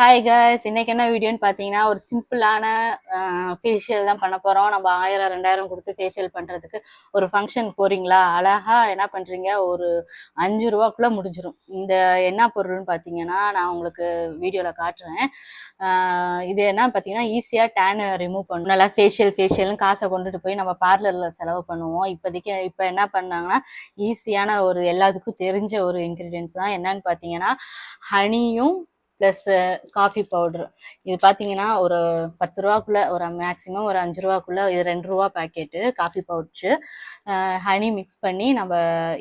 Hi guys இன்னைக்கு என்ன வீடியோன்னு பார்த்தீங்கன்னா ஒரு சிம்பிளான ஃபேஷியல் தான் பண்ண போகிறோம் நம்ம ஆயிரம் ரெண்டாயிரம் கொடுத்து ஃபேஷியல் பண்ணுறதுக்கு ஒரு ஃபங்க்ஷன் போகிறீங்களா அழகாக என்ன பண்ணுறீங்க ஒரு அஞ்சு ரூபாக்குள்ளே முடிஞ்சிடும் இந்த என்ன பொருள்னு பார்த்தீங்கன்னா நான் உங்களுக்கு வீடியோவில் காட்டுறேன். இது என்ன பார்த்தீங்கன்னா ஈஸியாக டேன் ரிமூவ் பண்ணும் நல்லா ஃபேஷியல் ஃபேஷியல்னு காசை கொண்டுட்டு போய் நம்ம பார்லரில் செலவு பண்ணுவோம். இப்போதைக்கு இப்போ என்ன பண்ணாங்கன்னா ஈஸியான ஒரு எல்லாத்துக்கும் தெரிஞ்ச ஒரு இன்க்ரீடியன்ஸ் தான் என்னன்னு பார்த்தீங்கன்னா ஹனியும் ப்ளஸ் காஃபி பவுடர் இது பார்த்தீங்கன்னா ஒரு பத்து ரூபாக்குள்ள ஒரு மேக்ஸிமம் ஒரு அஞ்சு ரூபாக்குள்ள இது ரெண்டு ரூபா packet coffee powder honey mix பண்ணி நம்ம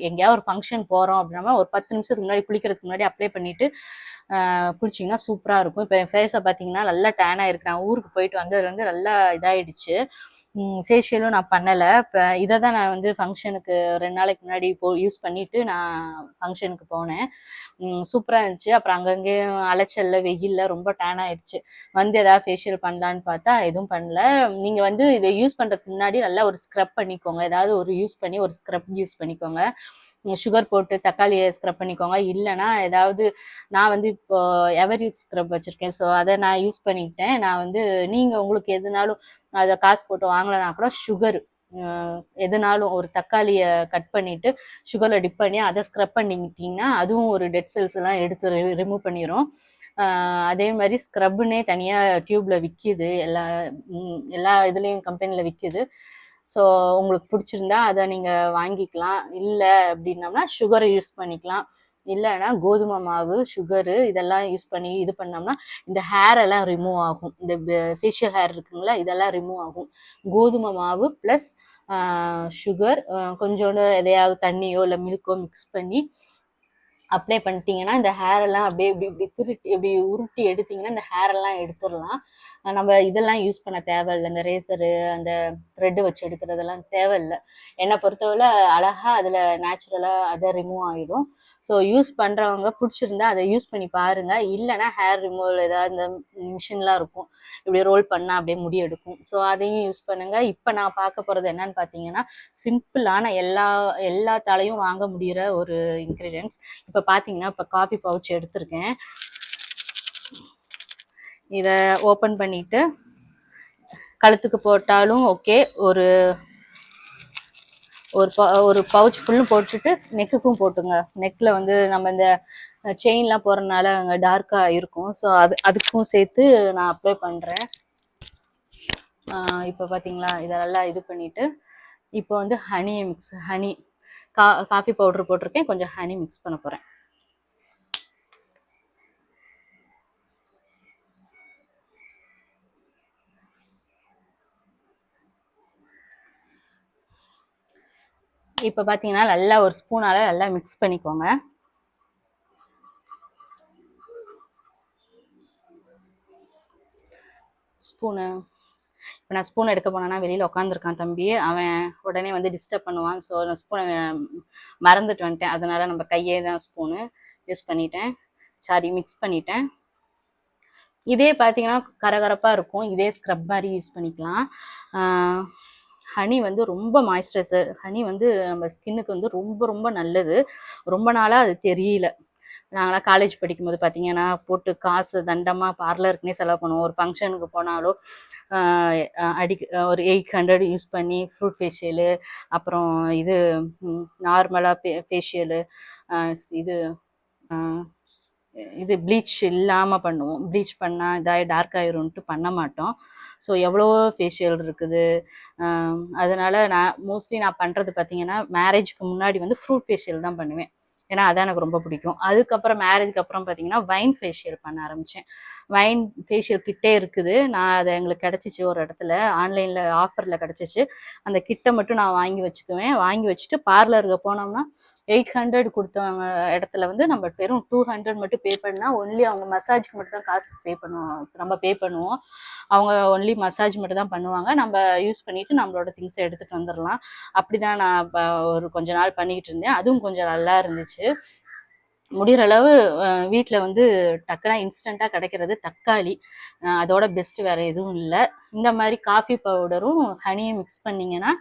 எங்கேயாவது ஒரு ஃபங்க்ஷன் போகிறோம் அப்படின்னா ஒரு பத்து நிமிஷத்துக்கு முன்னாடி குளிக்கிறதுக்கு முன்னாடி அப்ளை பண்ணிட்டு குளிச்சிங்கன்னா சூப்பராக இருக்கும். இப்போ என் ஃபேஸை பார்த்தீங்கன்னா நல்லா டேனாக இருக்கு நான் ஊருக்கு போயிட்டு வந்ததுலேருந்து நல்லா இதாகிடுச்சு ஃபேஷியலும் நான் பண்ணலை. இப்போ இதை தான் நான் வந்து ஃபங்க்ஷனுக்கு ரெண்டு நாளைக்கு முன்னாடி போ யூஸ் பண்ணிட்டு நான் ஃபங்க்ஷனுக்கு போனேன். சூப்பராக இருந்துச்சு. அப்புறம் அங்கங்கே அலைச்சல்ல வெயில்ல ரொம்ப டேன் ஆயிடுச்சு. வந்து எதாவது ஃபேஷியல் பண்ணலான்னு பார்த்தா எதுவும் பண்ணல. நீங்கள் வந்து இதை யூஸ் பண்ணுறதுக்கு முன்னாடி நல்லா ஒரு ஸ்க்ரப் பண்ணிக்கோங்க. ஏதாவது ஒரு யூஸ் பண்ணி ஒரு ஸ்க்ரப் யூஸ் பண்ணிக்கோங்க. சுகர் போட்டு தக்காளியை ஸ்க்ரப் பண்ணிக்கோங்க. இல்லைன்னா ஏதாவது நான் வந்து இப்போ எவர் யூத் ஸ்க்ரப் வச்சுருக்கேன். ஸோ அதை நான் யூஸ் பண்ணிக்கிட்டேன். நான் வந்து நீங்கள் உங்களுக்கு எதுனாலும் அதை காசு போட்டு வாங்கலைன்னா கூட சுகர் எதுனாலும் ஒரு தக்காளியை கட் பண்ணிட்டு சுகரில் டிப் பண்ணி அதை ஸ்க்ரப் பண்ணிக்கிட்டிங்கன்னா அதுவும் ஒரு டெட் செல்ஸ் எல்லாம் எடுத்து ரிமூவ் பண்ணிடும் அதே மாதிரி ஸ்க்ரப்புனே தனியாக டியூப்பில் விற்கிது எல்லா எல்லா இதுலேயும் கம்பெனியில் விற்கிது ஸோ உங்களுக்கு பிடிச்சிருந்தா அதை நீங்கள் வாங்கிக்கலாம். இல்லை அப்படின்னம்னா சுகரை யூஸ் பண்ணிக்கலாம். இல்லைன்னா கோதுமை மாவு சுகரு இதெல்லாம் யூஸ் பண்ணி இது பண்ணோம்னா இந்த ஹேர் எல்லாம் ரிமூவ் ஆகும். இந்த ஃபேஷியல் ஹேர் இருக்குங்களா இதெல்லாம் ரிமூவ் ஆகும். கோதுமை மாவு ப்ளஸ் சுகர் கொஞ்சோண்டு எதையாவது தண்ணியோ இல்லை மில்க்கோ மிக்ஸ் பண்ணி அப்ளை பண்ணிட்டீங்கன்னா இந்த ஹேர் எல்லாம் அப்படியே இப்படி இப்படி திருட்டி இப்படி உருட்டி எடுத்தீங்கன்னா இந்த ஹேர் எல்லாம் எடுத்துடலாம். நம்ம இதெல்லாம் யூஸ் பண்ண தேவையில்லை. இந்த ரேசரு அந்த த்ரெட்டு வச்சு எடுக்கிறதெல்லாம் தேவையில்லை. என்னை பொறுத்தவரை அழகா அதில் நேச்சுரலாக அதை ரிமூவ் ஆகிடும் ஸோ யூஸ் பண்ணுறவங்க பிடிச்சிருந்தா அதை யூஸ் பண்ணி பாருங்க. இல்லைன்னா ஹேர் ரிமூவல் ஏதாவது இந்த மிஷின்லாம் இருக்கும். இப்படி ரோல் பண்ணால் அப்படியே முடி எடுக்கும். ஸோ அதையும் யூஸ் பண்ணுங்கள் இப்போ நான் பார்க்க போகிறது என்னன்னு பார்த்தீங்கன்னா சிம்பிளான எல்லா எல்லாத்தாலையும் வாங்க முடிகிற ஒரு இன்க்ரீடியன்ஸ் இப்போ பார்த்தீங்கன்னா இப்போ காஃபி பவுச் எடுத்திருக்கேன். இதை ஓப்பன் பண்ணிட்டு கழுத்துக்கு போட்டாலும் ஓகே ஒரு ஒரு ப ஒரு பவுச் ஃபுல்லும் போட்டுட்டு நெக்குக்கும் போட்டுங்க. நெக்கில் வந்து நம்ம இந்த செயின்லாம் போடுறதுனால அங்கே டார்க்காக இருக்கும். ஸோ அது அதுக்கும் சேர்த்து நான் அப்ளை பண்ணுறேன் இப்போ பார்த்தீங்களா இதை நல்லா இது பண்ணிட்டு இப்போ வந்து ஹனியை மிக்ஸ் ஹனி கா காஃபி பவுடர் போட்டிருக்கேன். கொஞ்சம் ஹனி மிக்ஸ் பண்ண போகிறேன் இப்போ பார்த்தீங்கன்னா நல்லா ஒரு ஸ்பூனால் நல்லா மிக்ஸ் பண்ணிக்கோங்க. ஸ்பூனு. இப்போ நான் ஸ்பூன் எடுக்க போனேன்னா வெளியில் உட்காந்துருக்கான் தம்பி. அவன் உடனே வந்து டிஸ்டர்ப் பண்ணுவான். ஸோ நான் ஸ்பூனை மறந்துட்டு வந்துட்டேன். அதனால நம்ம கையே தான் ஸ்பூனு யூஸ் பண்ணிட்டேன். சாரி மிக்ஸ் பண்ணிட்டேன். இதே பார்த்தீங்கன்னா கரகரப்பாக இருக்கும். இதே ஸ்க்ரப் மாதிரி யூஸ் பண்ணிக்கலாம். ஹனி வந்து ரொம்ப மாய்ஸ்சரைசர் ஹனி வந்து நம்ம ஸ்கின்னுக்கு வந்து ரொம்ப ரொம்ப நல்லது. ரொம்ப நாளாக அது தெரியல. நாங்களாம் காலேஜ் படிக்கும்போது பார்த்தீங்கன்னா போட்டு காசு தண்டமாக பார்லருக்குனே செலவு பண்ணுவோம். ஒரு ஃபங்க்ஷனுக்கு போனாலோ அடிக் ஒரு எயிட் ஹண்ட்ரட் யூஸ் பண்ணி ஃப்ரூட் ஃபேஷியலு அப்புறம் இது நார்மலாக ஃபே ஃபேஷியலு இது இது ப்ளீச் இல்லாமல் பண்ணுவோம். ப்ளீச் பண்ணால் இதாக டார்க் ஆயிரும்ன்ட்டு பண்ண மாட்டோம். ஸோ எவ்வளோ ஃபேஷியல் இருக்குது? அதனால் நான் மோஸ்ட்லி நான் பண்ணுறது பார்த்தீங்கன்னா மேரேஜ்க்கு முன்னாடி வந்து ஃப்ரூட் ஃபேஷியல் தான் பண்ணுவேன். ஏன்னா அதான் எனக்கு ரொம்ப பிடிக்கும். அதுக்கப்புறம் மேரேஜ்க்கு அப்புறம் பார்த்தீங்கன்னா வைன் ஃபேஷியல் பண்ண ஆரம்பித்தேன் வைன் ஃபேஷியல் கிட்டே இருக்குது. நான் அதை எங்களுக்கு கிடச்சிச்சு ஒரு இடத்துல. ஆன்லைனில் ஆஃபரில் கிடச்சிச்சு. அந்த கிட்டை மட்டும் நான் வாங்கி வச்சுக்குவேன். வாங்கி வச்சுட்டு பார்லருக்கு போனோம்னா எயிட் ஹண்ட்ரட் கொடுத்தவங்க இடத்துல வந்து நம்ம வெறும் டூ ஹண்ட்ரட் மட்டும் பே பண்ணால் ஒன்லி அவங்க மசாஜ்க்கு மட்டும் தான் காசு பே பண்ணுவோம். நம்ம பே பண்ணுவோம். அவங்க ஒன்லி மசாஜ் மட்டும் தான் பண்ணுவாங்க. நம்ம யூஸ் பண்ணிட்டு நம்மளோட திங்ஸை எடுத்துகிட்டு வந்துடலாம் அப்படி தான் நான் இப்போ ஒரு கொஞ்ச நாள் பண்ணிக்கிட்டு இருந்தேன். அதுவும் கொஞ்சம் நல்லா இருந்துச்சு. முடிகிற அளவு வீட்டில் வந்து டக்குனா இன்ஸ்டண்ட்டாக கிடைக்கிறது தக்காளி. அதோட பெஸ்ட்டு வேறு எதுவும் இல்லை. இந்த மாதிரி காஃபி பவுடரும் ஹனியும் மிக்ஸ் பண்ணிங்கன்னா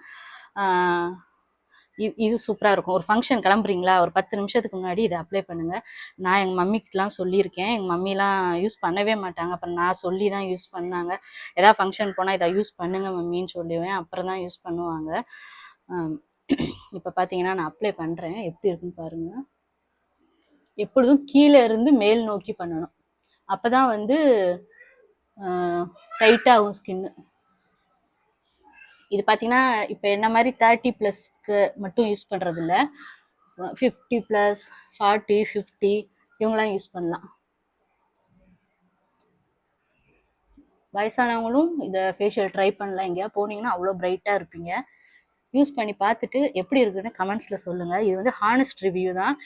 இது சூப்பராக இருக்கும். ஒரு ஃபங்க்ஷன் கிளம்புறீங்களா? ஒரு பத்து நிமிஷத்துக்கு முன்னாடி இதை அப்ளை பண்ணுங்கள் நான் எங்கள் மம்மிக்கிட்டலாம் சொல்லியிருக்கேன். எங்கள் மம்மிலாம் யூஸ் பண்ணவே மாட்டாங்க. அப்புறம் நான் சொல்லி தான் யூஸ் பண்ணாங்க. ஏதாவது ஃபங்க்ஷன் போனால் இதை யூஸ் பண்ணுங்கள் மம்மின்னு சொல்லுவேன். அப்புறம் தான் யூஸ் பண்ணுவாங்க இப்போ பார்த்தீங்கன்னா நான் அப்ளை பண்ணுறேன் எப்படி இருக்குன்னு பாருங்கள் எப்பொழுதும் கீழே இருந்து மேல் நோக்கி பண்ணணும். அப்போ தான் வந்து டைட்டாகும் ஸ்கின்னு இது பார்த்தீங்கன்னா இப்போ என்ன மாதிரி தேர்ட்டி ப்ளஸ்க்கு மட்டும் யூஸ் பண்ணுறது இல்லை ஃபிஃப்டி ப்ளஸ் ஃபார்ட்டி ஃபிஃப்டி இவங்களாம் யூஸ் பண்ணலாம். வயசானவங்களும் இதை ஃபேஷியல் ட்ரை பண்ணலாம் எங்கேயா. போனீங்கன்னா அவ்வளோ பிரைட்டாக இருப்பீங்க. யூஸ் பண்ணி பார்த்துட்டு எப்படி இருக்குன்னு கமெண்ட்ஸில் சொல்லுங்கள் இது வந்து ஹானஸ்ட் ரிவ்யூ தான்.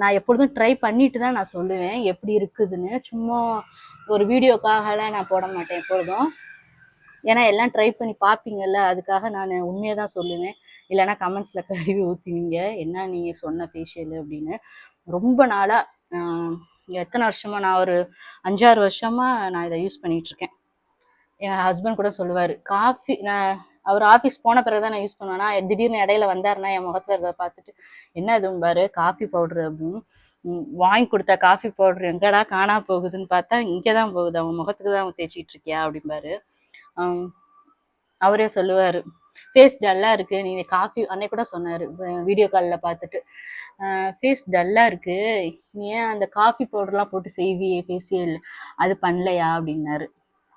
நான் எப்பொழுதும் ட்ரை பண்ணிட்டு தான் நான் சொல்லுவேன். எப்படி இருக்குதுன்னு. சும்மா ஒரு வீடியோக்காகலாம் நான் போட மாட்டேன் எப்பொழுதும். ஏன்னா எல்லாம் ட்ரை பண்ணி பார்ப்பீங்கல்ல அதுக்காக நான் உண்மையை தான் சொல்லுவேன். இல்லைன்னா கமெண்ட்ஸில் கருவி ஊற்றுவீங்க என்ன நீங்கள் சொன்ன ஃபேஷியல் அப்படின்னு. ரொம்ப நாளாக எத்தனை வருஷமாக நான் ஒரு அஞ்சாறு வருஷமாக நான் இதை யூஸ் பண்ணிகிட்ருக்கேன் என் ஹஸ்பண்ட் கூட சொல்லுவார் காஃபி நான் அவர் ஆஃபீஸ் போன பிறகு தான் நான் யூஸ் பண்ணுவேன்னா திடீர்னு இடையில வந்தாருன்னா என் முகத்தில் இருக்கிறத பார்த்துட்டு என்ன இதுவும்பார் காஃபி பவுட்ரு அப்படின்னு. வாங்கி கொடுத்த காஃபி பவுட்ரு எங்கடா காணா போகுதுன்னு பார்த்தா இங்கே தான் போகுது. அவன் முகத்துக்கு தான் தேய்ச்சிட்டு இருக்கியா? அப்படிம்பாரு. அவரே சொல்லுவார். ஃபேஸ் டல்லாக இருக்குது நீ காஃபி அன்னைக்கு கூட சொன்னார் வீடியோ காலில் பார்த்துட்டு ஃபேஸ் டல்லாக இருக்குது நீ ஏன் அந்த காஃபி பவுடர்லாம் போட்டு செய்வியே ஃபேஷியல் அது பண்ணலையா? அப்படின்னாரு.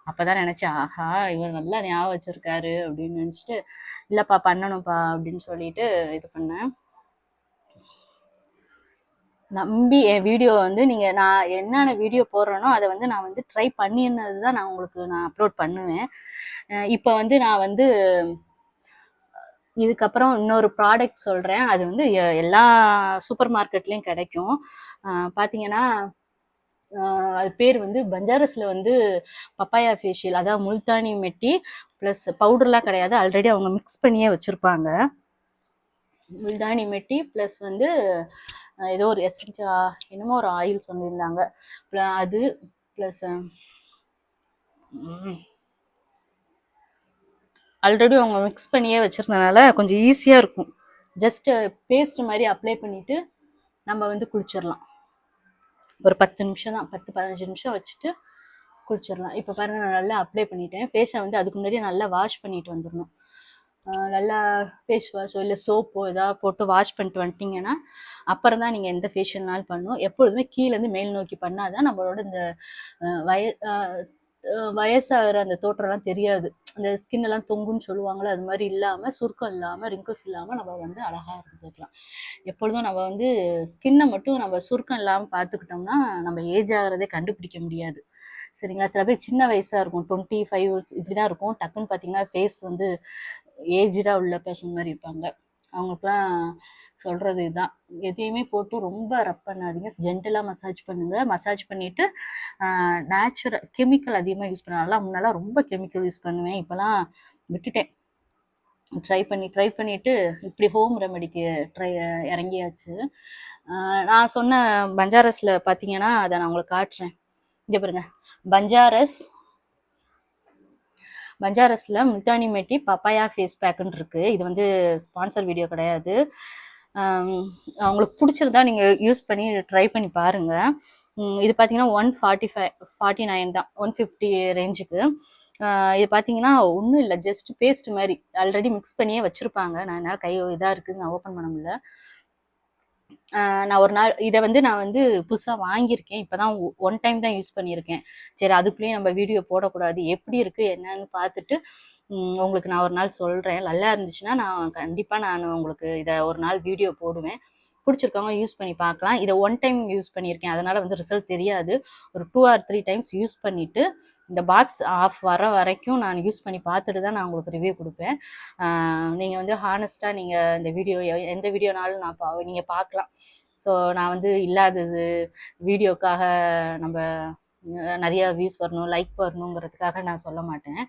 அப்பதான் நினச்சேன் ஆஹா இவர் நல்லா ஞாபகம் வச்சுருக்காரு அப்படின்னு நினச்சிட்டு இல்லைப்பா பண்ணணும்ப்பா அப்படின்னு சொல்லிட்டு இது பண்ணேன். நம்பி என் வீடியோ வந்து நீங்கள் நான் என்னென்ன வீடியோ போடுறேனோ அதை வந்து நான் வந்து ட்ரை பண்ணினது தான் நான் உங்களுக்கு நான் அப்லோட் பண்ணுவேன். இப்போ வந்து நான் வந்து இதுக்கப்புறம் இன்னொரு ப்ராடக்ட் சொல்கிறேன் அது வந்து எ- எல்லா சூப்பர் மார்க்கெட்லேயும் கிடைக்கும். பார்த்தீங்கன்னா அது பேர் வந்து பஞ்சாரஸில் வந்து பப்பாயா ஃபேஷியல் அதாவது முல்தானி மெட்டி ப்ளஸ் பவுடர்லாம் கிடையாது. ஆல்ரெடி அவங்க மிக்ஸ் பண்ணியே வச்சுருப்பாங்க. முல்தானி மெட்டி ப்ளஸ் வந்து ஏதோ ஒரு எசன்சியா என்னமோ ஒரு ஆயில் சொல்லியிருந்தாங்க. அது ப்ளஸ் ஆல்ரெடி அவங்க மிக்ஸ் பண்ணியே வச்சுருந்தனால கொஞ்சம் ஈஸியாக இருக்கும். ஜஸ்ட் பேஸ்ட் மாதிரி அப்ளை பண்ணிவிட்டு நம்ம வந்து குளிச்சிடலாம் ஒரு பத்து நிமிஷம் தான் பத்து பதினஞ்சு நிமிஷம் வச்சுட்டு குளிச்சிடலாம் இப்போ பாருங்க நான் நல்லா அப்ளை பண்ணிட்டேன். ஃபேஸை வந்து அதுக்கு முன்னாடி நல்லா வாஷ் பண்ணிட்டு வந்துடணும். நல்லா ஃபேஸ் வாஷோ இல்லை சோப்போ ஏதாவது போட்டு வாஷ் பண்ணிட்டு வந்துட்டீங்கன்னா அப்புறம் தான் நீங்கள் எந்த ஃபேஷியல்னாலும் பண்ணணும். எப்பொழுதுமே கீழேருந்து மேல் நோக்கி பண்ணாதான் நம்மளோட இந்த வய வயசாகிற அந்த தோற்றம்லாம் தெரியாது. அந்த ஸ்கின் எல்லாம் தொங்குன்னு சொல்லுவாங்களே அது மாதிரி இல்லாமல் சுருக்கம் இல்லாமல் ரிங்கிள்ஸ் இல்லாமல் நம்ம வந்து அழகாக இருந்துக்கலாம் எப்பொழுதும் நம்ம வந்து ஸ்கின்னை மட்டும் நம்ம சுருக்கம் இல்லாமல் பார்த்துக்கிட்டோம்னா நம்ம ஏஜ் ஆகிறதே கண்டுபிடிக்க முடியாது. சரிங்களா? சில பேர் சின்ன வயசாக இருக்கும் டுவெண்ட்டி ஃபைவ் இப்படி தான் இருக்கும். டக்குன்னு பார்த்தீங்கன்னா ஃபேஸ் வந்து ஏஜ்டாக உள்ள பர்சன் மாதிரி இருப்பாங்க. அவங்களுக்குலாம் சொல்கிறது இதுதான் எதையுமே போட்டு ரொம்ப ரப் பண்ணாதீங்க. ஜென்டலாக மசாஜ் பண்ணுங்கள் மசாஜ் பண்ணிவிட்டு நேச்சுரல் கெமிக்கல் அதிகமாக யூஸ் பண்ண முன்னெல்லாம் ரொம்ப கெமிக்கல் யூஸ் பண்ணுவேன். இப்போலாம் விட்டுட்டேன். ட்ரை பண்ணி ட்ரை பண்ணிவிட்டு இப்படி ஹோம் ரெமெடிக்கு ட்ரை இறங்கியாச்சு. நான் சொன்ன பஞ்சாரஸில் பார்த்தீங்கன்னா அதை நான் உங்களுக்கு காட்டுறேன். இங்கே பாருங்கள் பஞ்சாரஸ் பஞ்சாரஸில் முல்தானி மெட்டி பப்பாயா ஃபேஸ் பேக்குன்னு இருக்குது இது வந்து ஸ்பான்சர் வீடியோ கிடையாது. அவங்களுக்கு பிடிச்சிருந்தா நீங்கள் யூஸ் பண்ணி ட்ரை பண்ணி பாருங்கள் இது பார்த்தீங்கன்னா one forty five forty nine தான் ஒன் ஃபிஃப்டி ரேஞ்சுக்கு இது பார்த்தீங்கன்னா ஒன்றும் இல்லை ஜஸ்ட் பேஸ்ட் மாதிரி. ஆல்ரெடி மிக்ஸ் பண்ணியே வச்சுருப்பாங்க. நான் என்னால் கை இதாக இருக்குது நான் ஓப்பன் பண்ண முடியல. நான் ஒரு நாள் இதை வந்து நான் வந்து புதுசாக வாங்கியிருக்கேன். இப்போ தான் ஒன் டைம் தான் யூஸ் பண்ணியிருக்கேன். சரி அதுக்குள்ளேயும் நம்ம வீடியோ போடக்கூடாது. எப்படி இருக்குது என்னன்னு பார்த்துட்டு உங்களுக்கு நான் ஒரு நாள் சொல்கிறேன் நல்லா இருந்துச்சுன்னா நான் கண்டிப்பாக நான் உங்களுக்கு இதை ஒரு நாள் வீடியோ போடுவேன். பிடிச்சிருக்கவங்க யூஸ் பண்ணி பார்க்கலாம். இதை ஒன் டைம் யூஸ் பண்ணியிருக்கேன். அதனால் வந்து ரிசல்ட் தெரியாது. ஒரு two or three times use பண்ணிவிட்டு இந்த பாக்ஸ் ஆஃப் வர வரைக்கும் நான் யூஸ் பண்ணி பார்த்துட்டு தான் நான் உங்களுக்கு ரிவ்யூ கொடுப்பேன். நீங்கள் வந்து ஹானஸ்ட்டாக நீங்கள் இந்த வீடியோ எந்த வீடியோனாலும் நான் பா நீங்கள் பார்க்கலாம். ஸோ நான் வந்து இல்லாதது வீடியோக்காக நம்ம நிறையா நிறைய வியூஸ் வரணும் லைக் வரணுங்கிறதுக்காக நான் சொல்ல மாட்டேன்.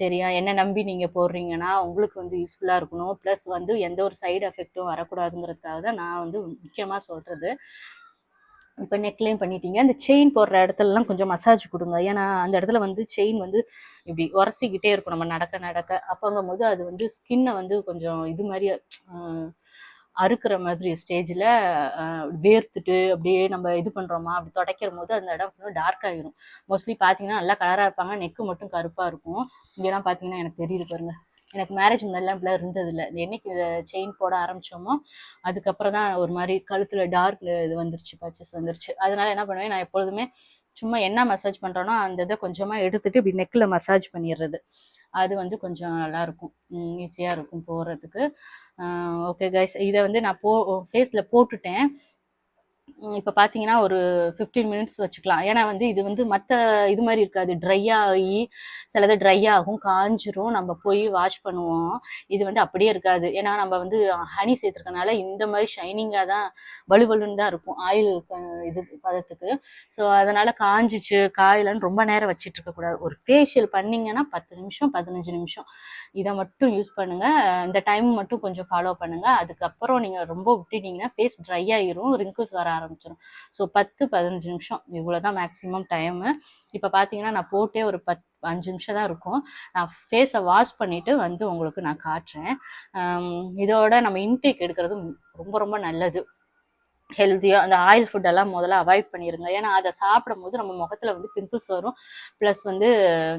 சரியா? என்ன நம்பி நீங்கள் போடுறீங்கன்னா உங்களுக்கு வந்து யூஸ்ஃபுல்லாக இருக்கணும். ப்ளஸ் வந்து எந்த ஒரு சைடு எஃபெக்ட்டும் வரக்கூடாதுங்கிறதுக்காக தான் நான் வந்து முக்கியமாக சொல்கிறது இப்போ நெக்லைன் பண்ணிட்டீங்க. அந்த செயின் போடுற இடத்துலலாம் கொஞ்சம் மசாஜ் கொடுங்க. ஏன்னா அந்த இடத்துல வந்து செயின் வந்து இப்படி உரசிக்கிட்டே இருக்கும். நம்ம நடக்க நடக்க. அப்போங்கும் போது அது வந்து ஸ்கின்னை வந்து கொஞ்சம் இது மாதிரி அறுக்கிற மாதிரி ஸ்டேஜில் வேர்த்துட்டு அப்படியே நம்ம இது பண்ணுறோமா அப்படி துடைக்கிற போது அந்த இடம் ஃபுல்லாக டார்க் ஆகிரும் மோஸ்ட்லி பார்த்தீங்கன்னா நல்லா கலராக இருப்பாங்க. நெக்கு மட்டும் கருப்பாக இருக்கும். இங்கெல்லாம் பார்த்தீங்கன்னா எனக்கு தெரியுது பாருங்க. எனக்கு மேரேஜ் முன்னாடிலாம் இப்படிலாம் இருந்ததில்லை. என்னைக்கு இதை செயின் போட ஆரம்பிச்சோமோ அதுக்கப்புறம் தான் ஒரு மாதிரி கழுத்தில் டார்க் இது வந்துருச்சு பச்சஸ் வந்துருச்சு. அதனால என்ன பண்ணுவேன் நான் எப்பொழுதுமே சும்மா என்ன மசாஜ் பண்ணுறோனோ அந்த இதை கொஞ்சமாக எடுத்துட்டு இப்படி நெக்கில் மசாஜ் பண்ணிடுறது. அது வந்து கொஞ்சம் நல்லா இருக்கும் ஈஸியாக இருக்கும் போகிறதுக்கு ஓகே கைஸ் இதை வந்து நான் போ ஃபேஸில் போட்டுட்டேன். இப்போ பார்த்தீங்கன்னா ஒரு ஃபிஃப்டீன் மினிட்ஸ் வச்சுக்கலாம். ஏன்னா வந்து இது வந்து மற்ற இது மாதிரி இருக்காது. ட்ரை ஆகி சிலது ட்ரை ஆகும் காஞ்சிரும். நம்ம போய் வாஷ் பண்ணுவோம். இது வந்து அப்படியே இருக்காது. ஏன்னா நம்ம வந்து ஹனி சேர்த்துருக்கனால இந்த மாதிரி ஷைனிங்காக தான் வலுவலுன்னு தான் இருக்கும். ஆயில் இது பதத்துக்கு. ஸோ அதனால் காஞ்சிச்சு காயிலன்னு ரொம்ப நேரம் வச்சிட்டு இருக்கக்கூடாது ஒரு ஃபேஷியல் பண்ணீங்கன்னா பத்து நிமிஷம் பதினஞ்சு நிமிஷம். இதை மட்டும் யூஸ் பண்ணுங்கள் இந்த டைம் மட்டும் கொஞ்சம் ஃபாலோ பண்ணுங்கள் அதுக்கப்புறம் நீங்கள் ரொம்ப விட்டுட்டீங்கன்னா ஃபேஸ் ட்ரை ஆகிரும் ரிங்கிள்ஸ் வர ஆரம்பிச்சிடும் ஸோ பத்து பதினஞ்சு நிமிஷம். இவ்வளோ தான் மேக்ஸிமம் டைமு இப்போ பார்த்தீங்கன்னா நான் போட்டே ஒரு பத் அஞ்சு நிமிஷம் தான் இருக்கும். நான் ஃபேஸை வாஷ் பண்ணிட்டு வந்து உங்களுக்கு நான் காட்டுறேன். இதோட நம்ம இன்டேக் எடுக்கிறது ரொம்ப ரொம்ப நல்லது. ஹெல்த்தியாக அந்த ஆயில் ஃபுட்டெல்லாம் முதல்ல அவாய்ட் பண்ணிடுங்க ஏன்னா அதை சாப்பிடும் போது நம்ம முகத்தில் வந்து பிம்பிள்ஸ் வரும். ப்ளஸ் வந்து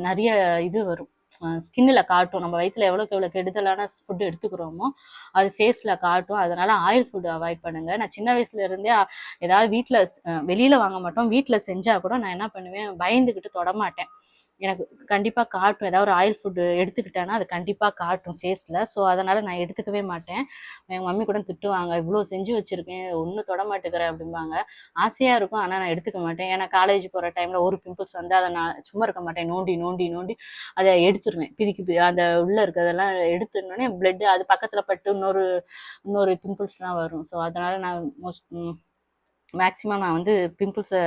நிறைய இது வரும். ஸ்கின்னில் காட்டும். நம்ம வயிற்றுல எவ்வளோக்கு எவ்வளோ கெடுதலான ஃபுட்டு எடுத்துக்கிறோமோ அது ஃபேஸில் காட்டும். அதனால ஆயில் ஃபுட் அவாய்ட் பண்ணுங்க. நான் சின்ன வயசுல இருந்தே ஏதாவது வீட்டில் வெளியில் வாங்க மாட்டோம். வீட்டில் செஞ்சால் கூட நான் என்ன பண்ணுவேன் பயந்துக்கிட்டு தொடமாட்டேன் எனக்கு கண்டிப்பாக காட்டும். ஏதாவது ஒரு ஆயில் ஃபுட்டு எடுத்துக்கிட்டேன்னா அது கண்டிப்பாக காட்டும் ஃபேஸில் ஸோ அதனால் நான் எடுத்துக்கவே மாட்டேன். எங்கள் மம்மி கூட திட்டுவாங்க இவ்வளோ செஞ்சு வச்சுருக்கேன் ஒன்றும் தொட மாட்டேங்கிற அப்படிம்பாங்க. ஆசையாக இருக்கும் ஆனால் நான் எடுத்துக்க மாட்டேன். ஏன்னா காலேஜ் போகிற டைமில் ஒரு பிம்பிள்ஸ் வந்து அதை நான் சும்மா இருக்க மாட்டேன். நோண்டி நோண்டி நோண்டி அதை எடுத்துருவேன். பிரிக்கி அந்த உள்ளே இருக்கிறதெல்லாம் எடுத்துனோடனே பிளட்டு அது பக்கத்தில் பட்டு இன்னொரு இன்னொரு பிம்பிள்ஸ்லாம் வரும். ஸோ அதனால் நான் மோஸ்ட் மேக்ஸிமம் நான் வந்து பிம்பிள்ஸை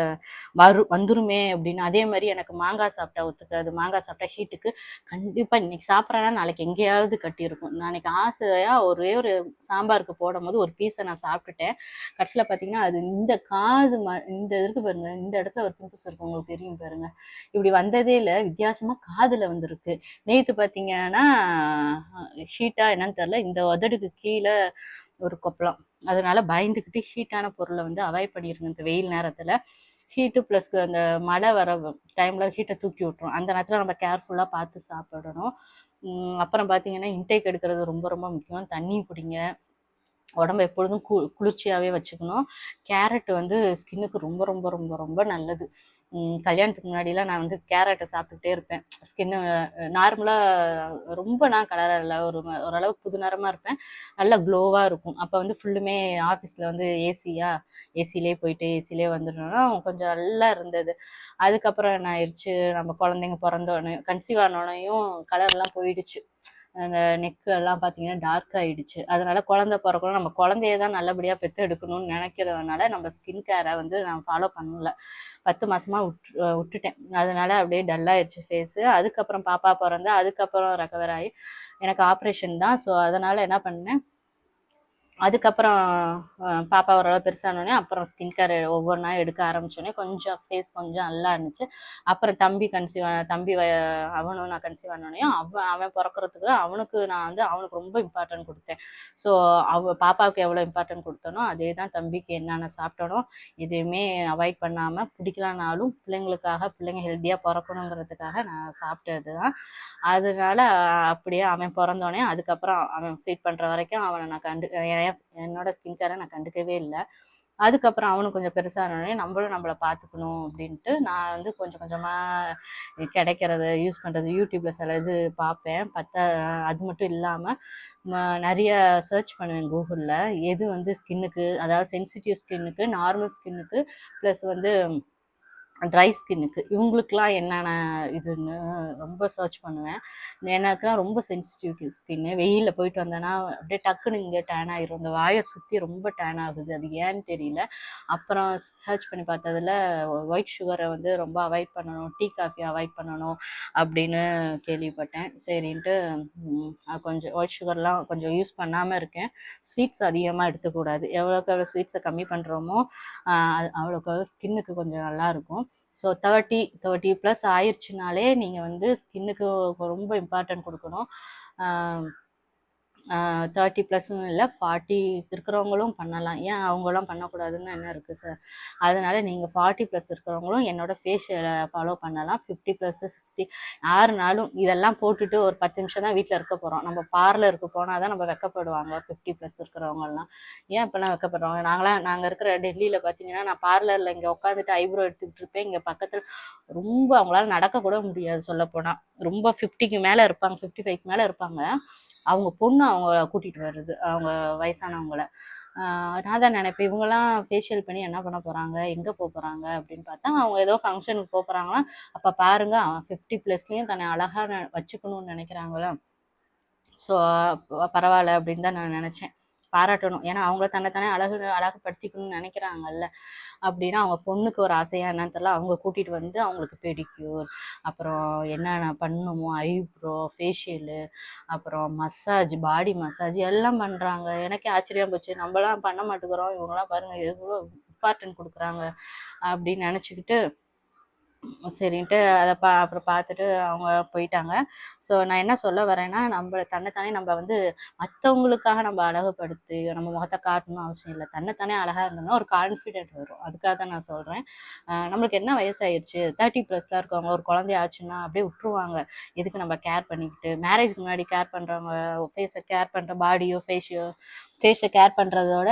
வரு வந்துருமே அப்படின்னு. அதே மாதிரி எனக்கு மாங்காய் சாப்பிட்டா ஒத்துக்காது. மாங்காய் சாப்பிட்டா ஹீட்டுக்கு கண்டிப்பாக இன்னைக்கு சாப்பிட்றேன்னா நாளைக்கு எங்கேயாவது கட்டியிருக்கும். நாளைக்கு ஆசையாக ஒரே ஒரு சாம்பாருக்கு போடும் போது ஒரு பீஸை நான் சாப்பிட்டுட்டேன். கடைசியில் பார்த்தீங்கன்னா அது இந்த காது ம இந்த இருக்கு பாருங்க. இந்த இடத்துல ஒரு பிம்பிள்ஸ் இருக்கு. உங்களுக்கு தெரியும் பாருங்க. இப்படி வந்ததே இல்லை. வித்தியாசமாக காதில் வந்திருக்கு. நேற்று பார்த்தீங்கன்னா ஹீட்டாக என்னன்னு தெரில இந்த உதடுக்கு கீழே ஒரு கொப்பளம். அதனால பயந்துக்கிட்டு ஹீட்டான பொருளை வந்து அவாய்ட் பண்ணிடுங்க இந்த வெயில் நேரத்தில் ஹீட்டு ப்ளஸ் அந்த மழை வர டைமில் ஹீட்டை தூக்கி விட்டுரும். அந்த நேரத்தில் நம்ம கேர்ஃபுல்லாக பார்த்து சாப்பிடணும். அப்புறம் பார்த்தீங்கன்னா இன்டேக் எடுக்கிறது ரொம்ப ரொம்ப முக்கியம். தண்ணி குடிங்க. உடம்ப எப்பொழுதும் கு குளிர்ச்சியாகவே வச்சுக்கணும். கேரட் வந்து ஸ்கின்னுக்கு ரொம்ப ரொம்ப ரொம்ப ரொம்ப நல்லது. கல்யாணத்துக்கு முன்னாடிலாம் நான் வந்து கேரட்டை சாப்பிட்டுட்டே இருப்பேன். ஸ்கின்னு நார்மலாக ரொம்ப நான் கலராக இல்லை. ஒரு ஓரளவுக்கு புது நேரமாக இருப்பேன். நல்லா க்ளோவாக இருக்கும். அப்போ வந்து ஃபுல்லுமே ஆஃபீஸில் வந்து ஏசியா ஏசிலே போயிட்டு ஏசிலே வந்துடணும்னா கொஞ்சம் நல்லா இருந்தது. அதுக்கப்புறம் என்ன ஆயிடுச்சு நம்ம குழந்தைங்க பிறந்தோடனே கன்சீவ் ஆனோடனையும் கலர்லாம் போயிடுச்சு. அந்த நெக்கு எல்லாம் பார்த்தீங்கன்னா டார்க் ஆகிடுச்சு அதனால குழந்தை பிறக்கணும். நம்ம குழந்தைய தான் நல்லபடியாக பெற்று எடுக்கணும்னு நினைக்கிறதுனால நம்ம ஸ்கின் கேரை வந்து நான் ஃபாலோ பண்ணல. பத்து மாசமா விட்டு விட்டுட்டேன் அதனால அப்படியே டல்லாயிடுச்சு ஃபேஸு அதுக்கப்புறம் பாப்பா பிறந்து அதுக்கப்புறம் ரெக்கவர் ஆகி எனக்கு ஆப்ரேஷன் தான். ஸோ அதனால என்ன பண்ணேன்? அதுக்கப்புறம் பாப்பா ஓரளவு பெருசானோடனே அப்புறம் ஸ்கின் கேர் ஒவ்வொன்றா எடுக்க ஆரம்பிச்சோடனே கொஞ்சம் ஃபேஸ் கொஞ்சம் நல்லா இருந்துச்சு. அப்புறம் தம்பி கன்சீவ் தம்பி அவனும் நான் கன்சீவ் ஆனோடனையும் அவன் அவன் பிறக்கறதுக்கு அவனுக்கு நான் வந்து அவனுக்கு ரொம்ப இம்பார்ட்டன்ட் கொடுத்தேன். ஸோ அவ பாப்பாவுக்கு எவ்வளோ இம்பார்ட்டன்ட் கொடுத்தனோ அதே தான் தம்பிக்கு என்னென்ன சாப்பிட்டனோ எதையுமே அவாய்ட் பண்ணாமல் பிடிக்கலனாலும் பிள்ளைங்களுக்காக பிள்ளைங்க ஹெல்த்தியாக பிறக்கணுங்கிறதுக்காக நான் சாப்பிட்டது தான் அதனால அப்படியே அவன் பிறந்தோடனே அதுக்கப்புறம் அவன் ஃபீட் பண்ணுற வரைக்கும் அவனை நான் கண்டு என் என்னோட ஸ்கின் கேரை நான் கண்டுக்கவே இல்லை. அதுக்கப்புறம் அவனும் கொஞ்சம் பெருசானோடனே நம்மளும் நம்மளை பார்த்துக்கணும் அப்படின்ட்டு நான் வந்து கொஞ்சம் கொஞ்சமாக கிடைக்கிறத யூஸ் பண்ணுறது யூடியூப்பில் சில இது பார்ப்பேன். பத்த அது மட்டும் இல்லாமல் நிறைய சர்ச் பண்ணுவேன் கூகுளில் எது வந்து ஸ்கின்னுக்கு அதாவது சென்சிட்டிவ் ஸ்கின்னுக்கு நார்மல் ஸ்கின்னுக்கு ப்ளஸ் வந்து ட்ரை ஸ்கின்னுக்கு இவங்களுக்குலாம் என்னென்ன இதுன்னு ரொம்ப சர்ச் பண்ணுவேன். எனக்குலாம் ரொம்ப சென்சிட்டிவ் ஸ்கின்னு வெயிலில் போயிட்டு வந்தேன்னா அப்படியே டக்குன்னு இங்கே டேன் ஆகிரும் அந்த வாயை சுற்றி ரொம்ப டேன் ஆகுது. அது ஏன்னு தெரியல. அப்புறம் சர்ச் பண்ணி பார்த்ததுல ஒயிட் சுகரை வந்து ரொம்ப அவாய்ட் பண்ணணும். டீ காஃபி அவாய்ட் பண்ணணும் அப்படின்னு கேள்விப்பட்டேன். சரின்ட்டு கொஞ்சம் ஒயிட் சுகர்லாம் கொஞ்சம் யூஸ் பண்ணாமல் இருக்கேன். ஸ்வீட்ஸ் அதிகமாக எடுத்துக்கூடாது எவ்வளோக்கு எவ்வளோ ஸ்வீட்ஸை கம்மி பண்ணுறோமோ அவ்வளோக்கு ஸ்கின்னுக்கு கொஞ்சம் நல்லாயிருக்கும் ஸோ தேர்ட்டி தேர்ட்டி ப்ளஸ் ஆயிடுச்சுனாலே நீங்கள் வந்து ஸ்கின்னுக்கு ரொம்ப இம்பார்ட்டன்ட் கொடுக்கணும். தேர்ட்டி ப்ளஸ்ஸும் இல்லை ஃபார்ட்டி இருக்கிறவங்களும் பண்ணலாம். ஏன் அவங்களாம் பண்ணக்கூடாதுன்னு என்ன இருக்குது சார் அதனால் நீங்கள் ஃபார்ட்டி ப்ளஸ் இருக்கிறவங்களும் என்னோட ஃபேஷியலை ஃபாலோ பண்ணலாம். ஃபிஃப்டி ப்ளஸ் சிக்ஸ்டி யாருனாலும் இதெல்லாம் போட்டுட்டு ஒரு பத்து நிமிஷம் தான் வீட்டில் இருக்க போகிறோம் நம்ம பார்லருக்கு போனால் தான் நம்ம வெக்கப்படுவாங்க ஃபிஃப்டி ப்ளஸ் இருக்கிறவங்கலாம் ஏன் இப்போலாம் வெக்கப்படுறாங்க? நாங்களாம் நாங்கள் இருக்கிற டெல்லியில் பார்த்தீங்கன்னா நான் பார்லரில் இங்கே உட்காந்துட்டு ஐப்ரோ எடுத்துக்கிட்டு இருப்பேன். இங்கே பக்கத்தில் ரொம்ப அவங்களால நடக்க கூட முடியாது சொல்லப்போனால் ரொம்ப ஃபிஃப்டிக்கு மேலே இருப்பாங்க ஃபிஃப்டி ஃபைவ்க்கு மேலே இருப்பாங்க. அவங்க பொண்ணு அவங்கள கூட்டிகிட்டு வருது அவங்க வயசானவங்கள. நான் தான் நினைப்பேன் இவங்கெல்லாம் ஃபேஷியல் பண்ணி என்ன பண்ண போகிறாங்க எங்கே போக போகிறாங்க அப்படின்னு பார்த்தா அவங்க ஏதோ ஃபங்க்ஷனுக்கு போக போகிறாங்களா அப்போ பாருங்க அவன் ஃபிஃப்டி ப்ளஸ்லேயும் தன்னை அழகாக வச்சுக்கணும்னு நினைக்கிறாங்களா. ஸோ பரவாயில்ல அப்படின்னு தான் நான் நினச்சேன். பாராட்டணும். ஏன்னா அவங்கள தன்னைத்தானே அழகு அழகுப்படுத்திக்கணும்னு நினைக்கிறாங்கல்ல. அப்படின்னா அவங்க பொண்ணுக்கு ஒரு ஆசையாக என்னன்னு தெரியல. அவங்க கூட்டிகிட்டு வந்து அவங்களுக்கு பெடிக்யூர் அப்புறம் என்னென்ன பண்ணணுமோ ஐப்ரோ ஃபேஷியலு அப்புறம் மசாஜ் பாடி மசாஜ் எல்லாம் பண்ணுறாங்க எனக்கே ஆச்சரியம் போச்சு. நம்மலாம் பண்ண மாட்டேங்கிறோம். இவங்களாம் பாருங்கள் எவ்வளோ இம்பார்ட்டன்ட் கொடுக்குறாங்க அப்படின்னு நினச்சிக்கிட்டு சரின்ட்டு அதை பா அப்புறம் பார்த்துட்டு அவங்க போயிட்டாங்க. ஸோ நான் என்ன சொல்ல வரேன்னா நம்ம தன்னைத்தானே நம்ம வந்து மற்றவங்களுக்காக நம்ம அழகுபடுத்தி நம்ம முகத்தை காட்டணும் அவசியம் இல்லை. தன்னைத்தானே அழகாக இருந்தோம்னா ஒரு கான்ஃபிடென்ட் வரும். அதுக்காக தான் நான் சொல்கிறேன் நம்மளுக்கு என்ன வயசாயிடுச்சு? தேர்ட்டி ப்ளஸ்லாம் இருக்கவங்க ஒரு குழந்தை ஆச்சுன்னா அப்படியே விட்டுருவாங்க. எதுக்கு நம்ம கேர் பண்ணிக்கிட்டு? மேரேஜ்க்கு முன்னாடி கேர் பண்ணுறவங்க ஃபேஸை கேர் பண்ணுற பாடியோ ஃபேஷியோ ஃபேஸை கேர் பண்ணுறதோட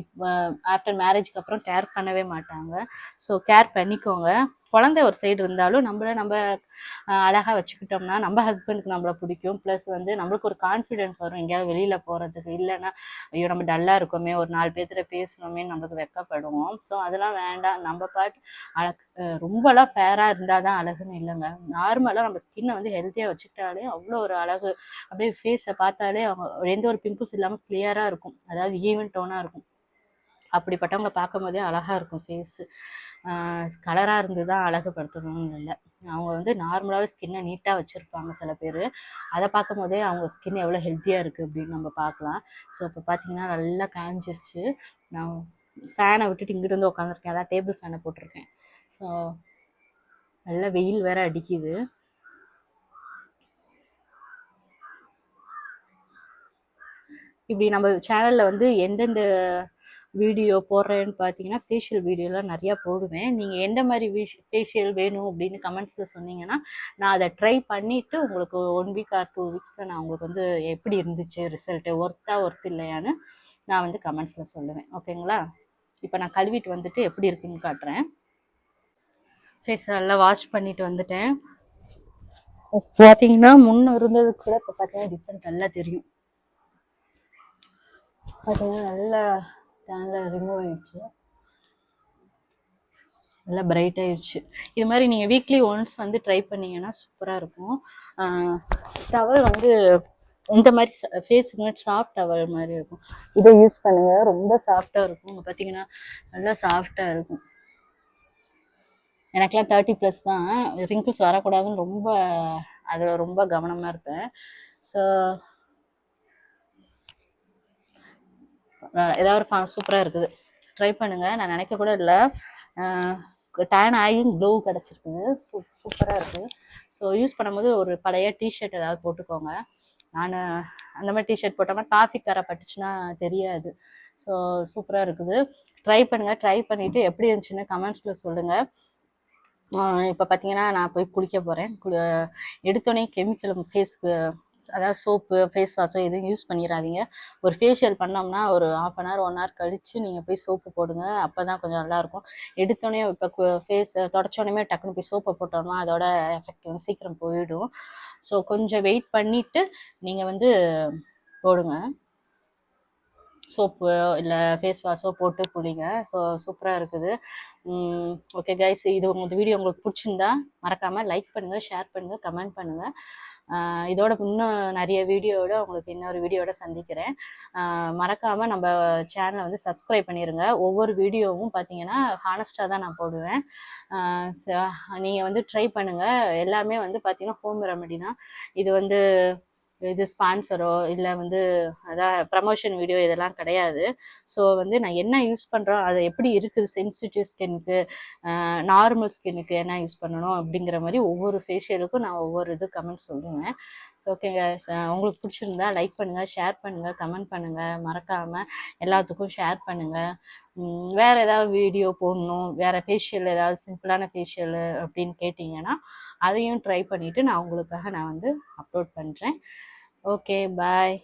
இப்போ ஆஃப்டர் மேரேஜ்க்கு அப்புறம் கேர் பண்ணவே மாட்டாங்க. ஸோ கேர் பண்ணிக்கோங்க. குழந்தை ஒரு சைடு இருந்தாலும் நம்மள நம்ம அழகாக அழகா வச்சுக்கிட்டோம்னா நம்ம ஹஸ்பண்டுக்கு நம்மள பிடிக்கும். ப்ளஸ் வந்து நம்மளுக்கு ஒரு கான்ஃபிடென்ட் வரும். எங்கேயாவது வெளியில போறதுக்கு. இல்லைன்னா ஐயோ நம்ம டல்லா இருக்கோமே ஒரு நாலு பேர்த்துல பேசணுமே நம்மளுக்கு வெக்கப்படுவோம். ஸோ அதெல்லாம் வேண்டாம். நம்ம பாட்டு அழகு ரொம்பலாம் ஃபேராக இருந்தால் தான் அழகுன்னு இல்லைங்க. நார்மலாக நம்ம ஸ்கின்னை வந்து ஹெல்த்தியாக வச்சுக்கிட்டாலே அவ்வளோ ஒரு அழகு. அப்படியே ஃபேஸை பார்த்தாலே அவங்க எந்த ஒரு பிம்பிள்ஸ் இல்லாமல் கிளியராக இருக்கும். அதாவது ஈவன் டோனாக இருக்கும். அப்படிப்பட்டவங்களை பார்க்கும் போதே இருக்கும் ஃபேஸு கலராக இருந்து தான் அழகுபடுத்தணும்னு இல்லை. அவங்க வந்து நார்மலாகவே ஸ்கின்னை நீட்டாக வச்சுருப்பாங்க சில பேர். அதை பார்க்கும் போதே அவங்க ஸ்கின் எவ்வளோ ஹெல்த்தியாக இருக்குது அப்படின்னு நம்ம பார்க்கலாம். ஸோ இப்போ பார்த்தீங்கன்னா நல்லா காஞ்சிருச்சு. நான் ஃபேனை விட்டுட்டு இங்கிட்டு வந்து உட்காந்துருக்கேன் அதான் டேபிள் ஃபேனை போட்டிருக்கேன். ஸோ நல்லா வெயில் வேற அடிக்குது. இப்படி நம்ம சேனலில் வந்து எந்தெந்த வீடியோ போடுறேன்னு பார்த்தீங்கன்னா ஃபேஷியல் வீடியோலாம் நிறையா போடுவேன். நீங்கள் எந்த மாதிரி விஷ் ஃபேஷியல் வேணும் அப்படின்னு கமெண்ட்ஸில் சொன்னீங்கன்னா நான் அதை ட்ரை பண்ணிவிட்டு உங்களுக்கு ஒன் வீக் ஆர் டூ வீக்ஸில் நான் உங்களுக்கு வந்து எப்படி இருந்துச்சு ரிசல்ட்டு ஒர்த்தா ஒர்த் இல்லையான்னு நான் வந்து கமெண்ட்ஸில் சொல்லுவேன். ஓகேங்களா இப்போ நான் கழுவிட்டு வந்துட்டு எப்படி இருக்குன்னு காட்டுறேன். ஃபேஸ் எல்லாம் வாஷ் பண்ணிட்டு வந்துட்டேன். பார்த்தீங்கன்னா முன்ன இருந்தது கூட இப்போ பார்த்தீங்கன்னா டிஃப்ரெண்ட் நல்லா தெரியும். பார்த்தீங்கன்னா நல்லா ஸ்டாண்டில் ரிமூவ் ஆயிடுச்சு. நல்லா பிரைட் ஆயிடுச்சு. இது மாதிரி நீங்கள் வீக்லி ஒன்ஸ் வந்து ட்ரை பண்ணீங்கன்னா சூப்பராக இருக்கும். டவல் வந்து இந்த மாதிரி ஃபேஸுக்கு சாஃப்ட் டவல் மாதிரி இருக்கும். இதை யூஸ் பண்ணுங்க. ரொம்ப சாஃப்டாக இருக்கும். இங்க பார்த்தீங்கன்னா நல்லா சாஃப்டாக இருக்கும். எனக்கெல்லாம் தேர்ட்டி ப்ளஸ் தான். ரிங்கிள்ஸ் வரக்கூடாதுன்னு ரொம்ப அதில் ரொம்ப கவனமாக இருப்பேன். ஸோ ஏதாவது ஒரு சூப்பராக இருக்குது. ட்ரை பண்ணுங்கள் நான் நினைக்க கூட இல்லை. டேன் ஆயும் க்ளோ கிடச்சிருக்குது. சூ சூப்பராக இருக்குது. ஸோ யூஸ் பண்ணும்போது ஒரு பழைய டிஷர்ட் ஏதாவது போட்டுக்கோங்க. நான் அந்த மாதிரி டிஷர்ட் போட்டோம்னா காஃபி கரை பட்டுச்சுன்னா தெரியாது. ஸோ சூப்பராக இருக்குது. ட்ரை பண்ணுங்கள் ட்ரை பண்ணிவிட்டு எப்படி இருந்துச்சுன்னு கமெண்ட்ஸில் சொல்லுங்கள் இப்போ பார்த்தீங்கன்னா நான் போய் குளிக்க போகிறேன் குளி எடுத்தோடனே கெமிக்கல் ஃபேஸ்க்கு அதாவது சோப்பு ஃபேஸ் வாஷோ எதுவும் யூஸ் பண்ணிடாதீங்க ஒரு ஃபேஷியல் பண்ணோம்னா ஒரு half an hour one hour கழித்து நீங்கள் போய் சோப்பு போடுங்க. அப்போ தான் கொஞ்சம் நல்லாயிருக்கும் எடுத்தோடனே இப்போ ஃபேஸ் தொடச்சோடனே டக்குனு போய் சோப்பை போட்டோம்னா அதோட எஃபெக்ட் வந்து சீக்கிரம் போயிடும். ஸோ கொஞ்சம் வெயிட் பண்ணிவிட்டு நீங்கள் வந்து போடுங்க. சோப்பு இல்லை ஃபேஸ் வாஷோ போட்டு குளிங்க. ஸோ சூப்பராக இருக்குது. ஓகே கைஸ் இது உங்களுக்கு வீடியோ உங்களுக்கு பிடிச்சிருந்தா மறக்காமல் லைக் பண்ணுங்கள் ஷேர் பண்ணுங்கள் கமெண்ட் பண்ணுங்கள் இதோட இன்னும் நிறைய வீடியோவோட உங்களுக்கு இன்னொரு வீடியோட சந்திக்கிறேன். மறக்காமல் நம்ம சேனலை வந்து சப்ஸ்கிரைப் பண்ணிடுங்க ஒவ்வொரு வீடியோவும் பார்த்தீங்கன்னா ஹானஸ்டாக தான் நான் போடுவேன். நீங்கள் வந்து ட்ரை பண்ணுங்கள் எல்லாமே வந்து பார்த்தீங்கன்னா ஹோம் ரெமெடி தான். இது வந்து இது ஸ்பான்சரோ இல்லை வந்து அதான் ப்ரமோஷன் வீடியோ இதெல்லாம் கிடையாது. ஸோ வந்து நான் என்ன யூஸ் பண்ணுறோம் அது எப்படி இருக்குது சென்சிட்டிவ் ஸ்கின்னுக்கு நார்மல் ஸ்கின்னுக்கு என்ன யூஸ் பண்ணணும் அப்படிங்கிற மாதிரி ஒவ்வொரு ஃபேஷியலுக்கும் நான் ஒவ்வொரு இது கமெண்ட் சொல்லுவேன். ஸோ ஓகேங்க உங்களுக்கு பிடிச்சிருந்தா லைக் பண்ணுங்கள் ஷேர் பண்ணுங்கள் கமெண்ட் பண்ணுங்கள் மறக்காமல் எல்லாத்துக்கும் ஷேர் பண்ணுங்கள் வேறு ஏதாவது வீடியோ போடணும் வேறு ஃபேஷியல் ஏதாவது சிம்பிளான ஃபேஷியல் அப்படின்னு கேட்டிங்கன்னா அதையும் ட்ரை பண்ணிவிட்டு நான் உங்களுக்காக நான் வந்து அப்லோட் பண்ணுறேன் ஓகே பாய்